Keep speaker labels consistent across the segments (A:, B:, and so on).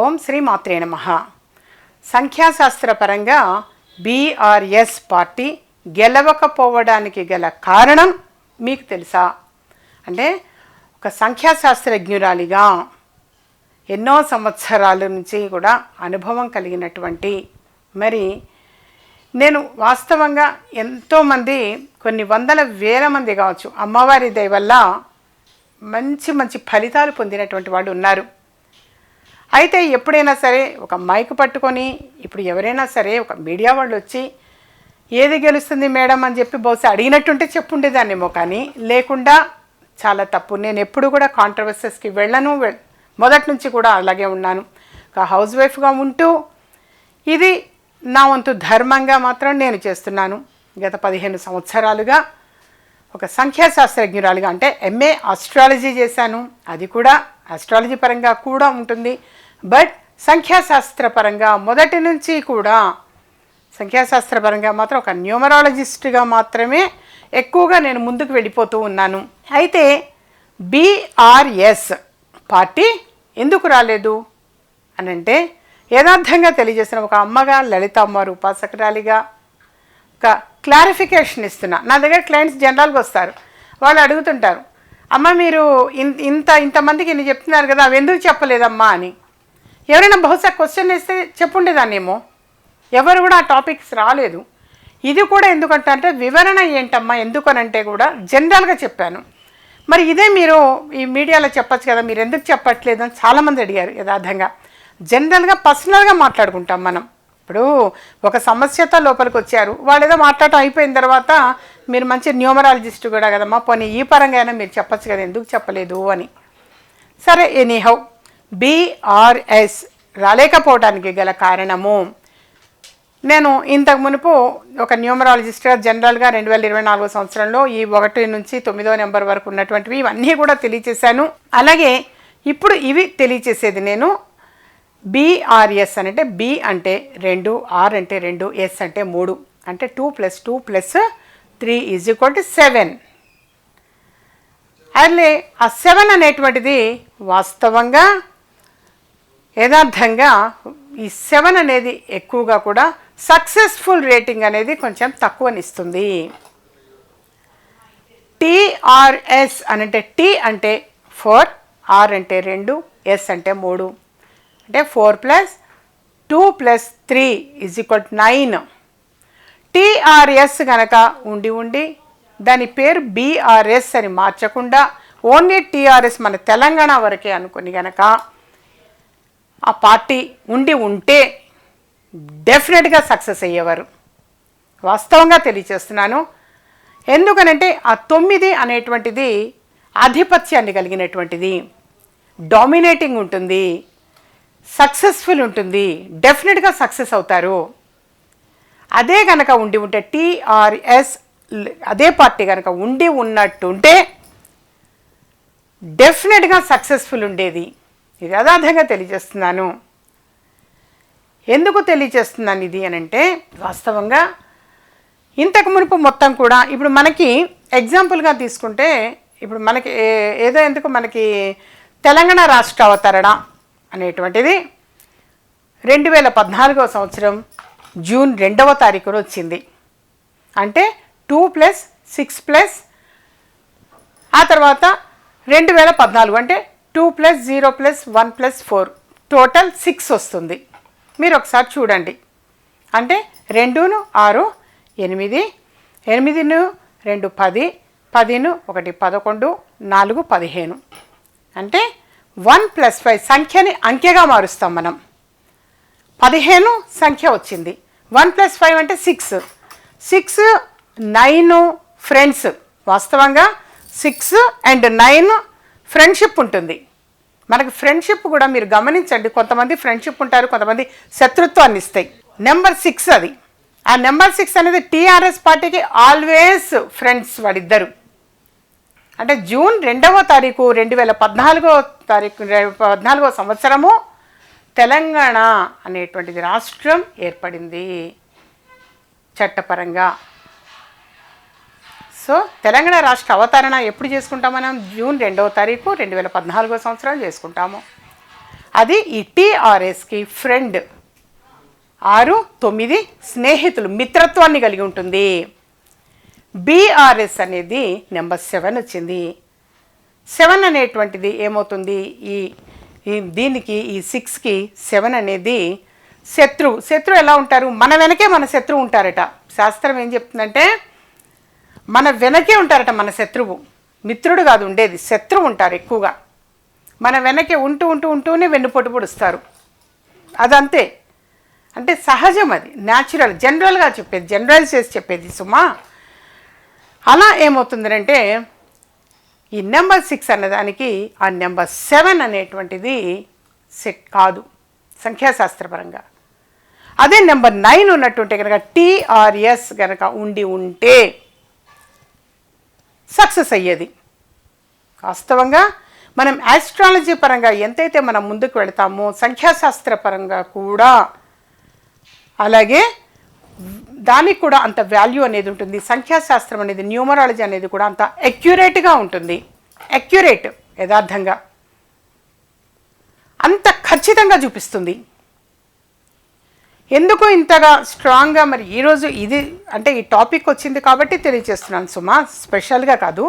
A: ఓం శ్రీ మాత్రే నమ. సంఖ్యాశాస్త్రపరంగా BRS party గెలవకపోవడానికి గల కారణం మీకు తెలుసా? అంటే ఒక సంఖ్యాశాస్త్రజ్ఞురాలిగా ఎన్నో సంవత్సరాల నుంచి కూడా అనుభవం కలిగినటువంటి మరి నేను వాస్తవంగా ఎంతోమంది కొన్ని వందల వేల మంది కావచ్చు అమ్మవారి దయ వల్ల మంచి మంచి ఫలితాలు పొందినటువంటి వాళ్ళు ఉన్నారు. అయితే ఎప్పుడైనా సరే ఒక మైక్ పట్టుకొని ఇప్పుడు ఎవరైనా సరే ఒక మీడియా వాళ్ళు వచ్చి ఏది గెలుస్తుంది మేడం? అని చెప్పి బహుశా అడిగినట్టుంటే చెప్పుండేదాన్నేమో కానీ లేకుండా చాలా తప్పు. నేను ఎప్పుడు కూడా కాంట్రవర్సెస్కి వెళ్ళను. మొదటి నుంచి కూడా అలాగే ఉన్నాను. ఒక హౌస్ వైఫ్గా ఉంటూ ఇది నా వంతు ధర్మంగా మాత్రం నేను చేస్తున్నాను. గత పదిహేను సంవత్సరాలుగా ఒక సంఖ్యాశాస్త్రజ్ఞురాలుగా అంటే ఎంఏ ఆస్ట్రాలజీ చేశాను. అది కూడా ఆస్ట్రాలజీ పరంగా కూడా ఉంటుంది. బట్ సంఖ్యాశాస్త్ర పరంగా మొదటి నుంచి కూడా సంఖ్యాశాస్త్రపరంగా మాత్రం ఒక న్యూమరాలజిస్ట్గా మాత్రమే ఎక్కువగా నేను ముందుకు వెళ్ళిపోతూ ఉన్నాను. అయితే బీఆర్ఎస్ పార్టీ ఎందుకు రాలేదు? అని అంటే యథార్థంగా తెలియజేసిన ఒక అమ్మగా లలిత అమ్మవారు ఉపాసకురాలిగా ఒక క్లారిఫికేషన్ ఇస్తున్నా. నా దగ్గర క్లయింట్స్ జనరల్గా వస్తారు. వాళ్ళు అడుగుతుంటారు అమ్మ మీరు ఇన్- ఇంత ఇంతమందికి నేను చెప్తున్నారు కదా అవి ఎందుకు చెప్పలేదమ్మా అని. ఎవరైనా బహుశా క్వశ్చన్ వేస్తే చెప్పుండేదాన్నేమో. ఎవరు కూడా ఆ టాపిక్స్ రాలేదు. ఇది కూడా ఎందుకంటే అంటే వివరణ ఏంటమ్మా ఎందుకనంటే కూడా జనరల్గా చెప్పాను. మరి ఇదే మీరు ఈ మీడియాలో చెప్పచ్చు కదా మీరు ఎందుకు చెప్పట్లేదు అని చాలామంది అడిగారు యథార్థంగా. జనరల్గా పర్సనల్గా మాట్లాడుకుంటాం మనం. ఇప్పుడు ఒక సమస్యతో లోపలికి వచ్చారు. వాళ్ళు ఏదో మాట్లాడటం అయిపోయిన తర్వాత మీరు మంచి న్యూమరాలజిస్ట్ కూడా కదమ్మా పోనీ ఈ పరంగా అయినా మీరు చెప్పొచ్చు కదా ఎందుకు చెప్పలేదు అని. సరే ఎనీహౌ బీఆర్ఎస్ రాలేకపోవడానికి గల కారణము. నేను ఇంతకు మునుపు ఒక న్యూమరాలజిస్ట్గా జనరల్గా రెండు వేల ఇరవై నాలుగో సంవత్సరంలో ఈ ఒకటి నుంచి తొమ్మిదో నెంబర్ వరకు ఉన్నటువంటివి ఇవన్నీ కూడా తెలియచేశాను. అలాగే ఇప్పుడు ఇవి తెలియచేసేది నేను బీఆర్ఎస్ అని అంటే బి అంటే రెండు ఆర్ అంటే రెండు ఎస్ అంటే మూడు. అంటే two plus two plus three is equal to seven. అట్లే ఆ సెవెన్ అనేటువంటిది వాస్తవంగా యథార్థంగా ఈ సెవెన్ అనేది ఎక్కువగా కూడా సక్సెస్ఫుల్ రేటింగ్ అనేది కొంచెం తక్కువనిస్తుంది టీఆర్ఎస్ అని అంటే టీ అంటే ఫోర్ ఆర్ అంటే రెండు ఎస్ అంటే మూడు. అంటే four plus two plus three is equal nine TRS కనుక ఉండి ఉండి దాని పేరు బీఆర్ఎస్ అని మార్చకుండా ఓన్లీ టీఆర్ఎస్ మన తెలంగాణ వరకే అనుకుని గనక ఆ పార్టీ ఉండి ఉంటే డెఫినెట్గా సక్సెస్ అయ్యేవారు. వాస్తవంగా తెలియచేస్తున్నాను. ఎందుకనంటే ఆ తొమ్మిది అనేటువంటిది ఆధిపత్యాన్ని కలిగినటువంటిది. డామినేటింగ్ ఉంటుంది. సక్సెస్ఫుల్ ఉంటుంది. డెఫినెట్గా సక్సెస్ అవుతారు. అదే కనుక ఉండి ఉంటే టీఆర్ఎస్ అదే పార్టీ కనుక ఉండి ఉన్నట్టుంటే డెఫినెట్గా సక్సెస్ఫుల్ ఉండేది. ఇది యథార్థంగా తెలియజేస్తున్నాను. ఎందుకు తెలియజేస్తున్నాను ఇది అని అంటే వాస్తవంగా ఇంతకు మునుపు మొత్తం కూడా ఇప్పుడు మనకి ఎగ్జాంపుల్గా తీసుకుంటే ఇప్పుడు మనకి ఏ- ఏదో ఎందుకు మనకి తెలంగాణ రాష్ట్ర అవతరణ అనేటువంటిది రెండు వేల పద్నాలుగవ సంవత్సరం జూన్ రెండవ తారీఖున వచ్చింది. అంటే టూ ప్లస్ సిక్స్ ప్లస్ ఆ తర్వాత రెండు వేల పద్నాలుగు అంటే two plus zero plus one plus four total six వస్తుంది. మీరు ఒకసారి చూడండి. అంటే రెండును ఆరు ఎనిమిది ఎనిమిదిను రెండు పది పదిను ఒకటి పదకొండు నాలుగు పదిహేను. అంటే వన్ ప్లస్ ఫైవ్ సంఖ్యని అంకెగా మారుస్తాం మనం. పదిహేను సంఖ్య వచ్చింది. వన్ ప్లస్ ఫైవ్ అంటే సిక్స్. Six nine friends. వాస్తవంగా సిక్స్ అండ్ నైన్ ఫ్రెండ్షిప్ ఉంటుంది. మనకు ఫ్రెండ్షిప్ కూడా మీరు గమనించండి. కొంతమంది ఫ్రెండ్షిప్ ఉంటారు కొంతమంది శత్రుత్వాన్ని ఇస్తాయి. నెంబర్ సిక్స్ అది. ఆ నెంబర్ సిక్స్ అనేది టీఆర్ఎస్ పార్టీకి ఆల్వేస్ ఫ్రెండ్స్ వాడిద్దరు. అంటే జూన్ రెండవ తారీఖు రెండు వేల పద్నాలుగో తారీఖు పద్నాలుగో సంవత్సరము తెలంగాణ అనేటువంటిది రాష్ట్రం ఏర్పడింది చట్టపరంగా. సో తెలంగాణ రాష్ట్ర అవతరణ ఎప్పుడు చేసుకుంటాం మనం? జూన్ రెండవ తారీఖు రెండు వేల పద్నాలుగో సంవత్సరం చేసుకుంటాము. అది ఈ టీఆర్ఎస్కి ఫ్రెండ్. ఆరు తొమ్మిది స్నేహితులు మిత్రత్వాన్ని కలిగి ఉంటుంది. బీఆర్ఎస్ అనేది నెంబర్ సెవెన్ వచ్చింది. సెవెన్ అనేటువంటిది ఏమవుతుంది? ఈ దీనికి ఈ సిక్స్కి సెవెన్ అనేది శత్రువు శత్రువు ఎలా ఉంటారు? మన వెనకే మన శత్రువు ఉంటారట. శాస్త్రం ఏం చెప్తుందంటే మన వెనకే ఉంటారట మన శత్రువు. మిత్రుడు కాదు ఉండేది. శత్రువు ఉంటారు ఎక్కువగా. మన వెనకే ఉంటూ ఉంటూ ఉంటూనే వెన్నుపోటు పొడుస్తారు. అదంతే. అంటే సహజం అది. న్యాచురల్ జనరల్గా చెప్పేది జనరల్ చేసి చెప్పేది సుమా. అలా ఏమవుతుందంటే ఈ నెంబర్ సిక్స్ అన్నదానికి ఆ నెంబర్ సెవెన్ అనేటువంటిది సెట్ కాదు సంఖ్యాశాస్త్రపరంగా. అదే నెంబర్ నైన్ ఉన్నట్టుంటే కనుక టీఆర్ఎస్ కనుక ఉండి ఉంటే సక్సెస్ అయ్యేది. వాస్తవంగా మనం ఆస్ట్రాలజీ పరంగా ఎంతైతే మనం ముందుకు వెళతామో సంఖ్యాశాస్త్ర పరంగా కూడా అలాగే దానికి కూడా అంత వాల్యూ అనేది ఉంటుంది. సంఖ్యాశాస్త్రం అనేది న్యూమరాలజీ అనేది కూడా అంత అక్యురేట్గా ఉంటుంది. అక్యురేట్ యథార్థంగా. అంత ఖచ్చితంగా చూపిస్తుంది. ఎందుకు ఇంతగా స్ట్రాంగ్గా మరి ఈరోజు ఇది అంటే ఈ టాపిక్ వచ్చింది కాబట్టి తెలియజేస్తున్నాను సుమా. స్పెషల్గా కాదు.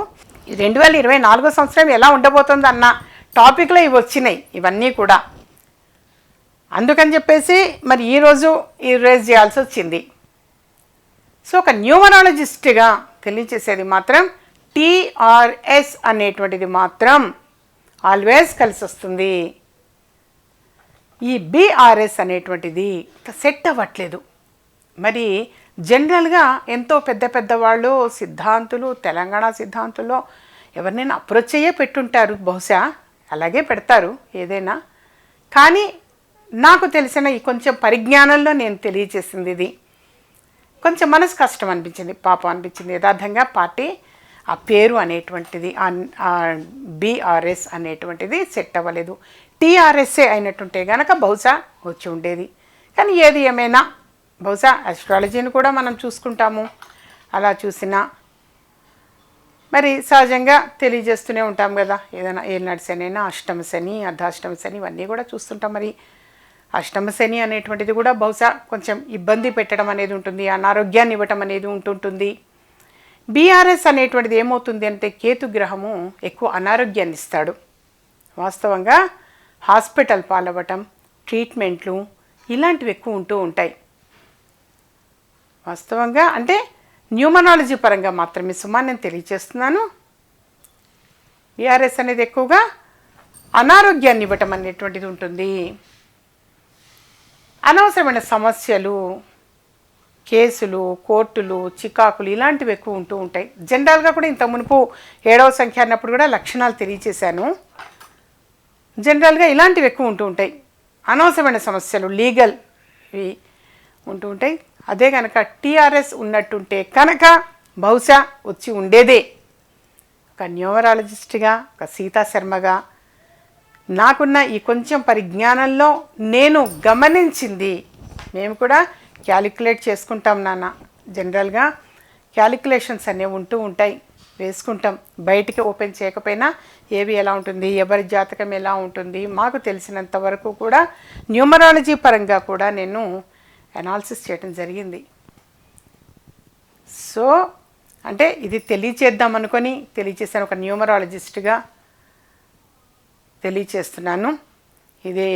A: రెండు వేల ఇరవై నాలుగో సంవత్సరం ఎలా ఉండబోతుంది అన్న టాపిక్లో ఇవి వచ్చినాయి. ఇవన్నీ కూడా. అందుకని చెప్పేసి మరి ఈరోజు ఈ రేజ్ చేయాల్సి వచ్చింది. సో ఒక న్యూమరాలజిస్ట్గా తెలియచేసేది మాత్రం టీఆర్ఎస్ అనేటువంటిది మాత్రం ఆల్వేస్ కలిసి వస్తుంది ఈ బీఆర్ఎస్ అనేటువంటిది సెట్ అవ్వట్లేదు. మరి జనరల్గా ఎంతో పెద్ద పెద్ద వాళ్ళు సిద్ధాంతులు తెలంగాణ సిద్ధాంతుల్లో ఎవరినైనా అప్రోచ్ అయ్యే పెట్టుంటారు బహుశా అలాగే పెడతారు ఏదైనా. కానీ నాకు తెలిసిన ఈ కొంచెం పరిజ్ఞానంలో నేను తెలియచేసింది ఇది. కొంచెం మనసు కష్టం అనిపించింది. పాపం అనిపించింది. యథార్థంగా పార్టీ ఆ పేరు అనేటువంటిది బీఆర్ఎస్ అనేటువంటిది సెట్ అవ్వలేదు. టీఆర్ఎస్ఏ అయినట్టుంటే గనక బహుశా వచ్చి ఉండేది. కానీ ఏది ఏమైనా బహుశా అస్ట్రాలజీని కూడా మనం చూసుకుంటాము. అలా చూసినా మరి సహజంగా తెలియజేస్తూనే ఉంటాం కదా. ఏదైనా ఏనాడు శని అయినా అష్టమ శని అర్ధాష్టమ శని ఇవన్నీ కూడా చూస్తుంటాం. మరి అష్టమ శని అనేటువంటిది కూడా బహుశా కొంచెం ఇబ్బంది పెట్టడం అనేది ఉంటుంది అనారోగ్యాన్ని ఇవ్వటం అనేది ఉంటుంటుంది. బీఆర్ఎస్ అనేటువంటిది ఏమవుతుంది అంటే కేతు గ్రహము ఎక్కువ అనారోగ్యాన్ని ఇస్తాడు. వాస్తవంగా హాస్పిటల్ పాలవ్వటం ట్రీట్మెంట్లు ఇలాంటివి ఎక్కువ ఉంటూ ఉంటాయి. వాస్తవంగా అంటే న్యూమనాలజీ పరంగా మాత్రమే సుమా నేను తెలియజేస్తున్నాను. బీఆర్ఎస్ అనేది ఎక్కువగా అనారోగ్యాన్ని ఇవ్వటం అనేటువంటిది ఉంటుంది. అనవసరమైన సమస్యలు కేసులు కోర్టులు చికాకులు ఇలాంటివి ఎక్కువ ఉంటూ ఉంటాయి. జనరల్గా కూడా ఇంత మునుపు ఏడవ సంఖ్య అన్నప్పుడు కూడా లక్షణాలు తెలియచేశాను. జనరల్గా ఇలాంటివి ఎక్కువ ఉంటూ ఉంటాయి. అనవసరమైన సమస్యలు లీగల్ ఇవి ఉంటూ ఉంటాయి. అదే కనుక టీఆర్ఎస్ ఉన్నట్టుంటే కనుక బహుశా వచ్చి ఉండేదే. ఒక న్యూమరాలజిస్ట్గా ఒక సీతా శర్మగా నాకున్న ఈ కొంచెం పరిజ్ఞానంలో నేను గమనించింది. మేము కూడా క్యాలిక్యులేట్ చేసుకుంటాం నాన్న. జనరల్గా క్యాలిక్యులేషన్స్ అనేవి ఉంటూ ఉంటాయి. వేసుకుంటాం. బయటికి ఓపెన్ చేయకపోయినా ఏవి ఎలా ఉంటుంది ఎవరి జాతకం ఎలా ఉంటుంది మాకు తెలిసినంత వరకు కూడా న్యూమరాలజీ పరంగా కూడా నేను అనాలిసిస్ చేయడం జరిగింది. సో అంటే ఇది తెలియచేద్దాం అనుకొని తెలియచేసాను ఒక న్యూమరాలజిస్ట్గా. తెలియచేస్తున్నాను. ఇది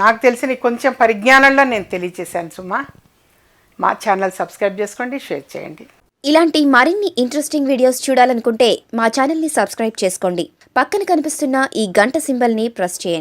A: నాకు తెలిసిన కొంచెం పరిజ్ఞానంలో నేను తెలియచేశాను సుమా. మా ఛానల్ సబ్స్క్రైబ్ చేసుకోండి షేర్ చేయండి.
B: ఇలాంటి మరిన్ని ఇంట్రెస్టింగ్ వీడియోస్ చూడాలనుకుంటే మా ఛానల్ని సబ్స్క్రైబ్ చేసుకోండి. పక్కన కనిపిస్తున్న ఈ గంట సింబల్ని ప్రెస్ చేయండి.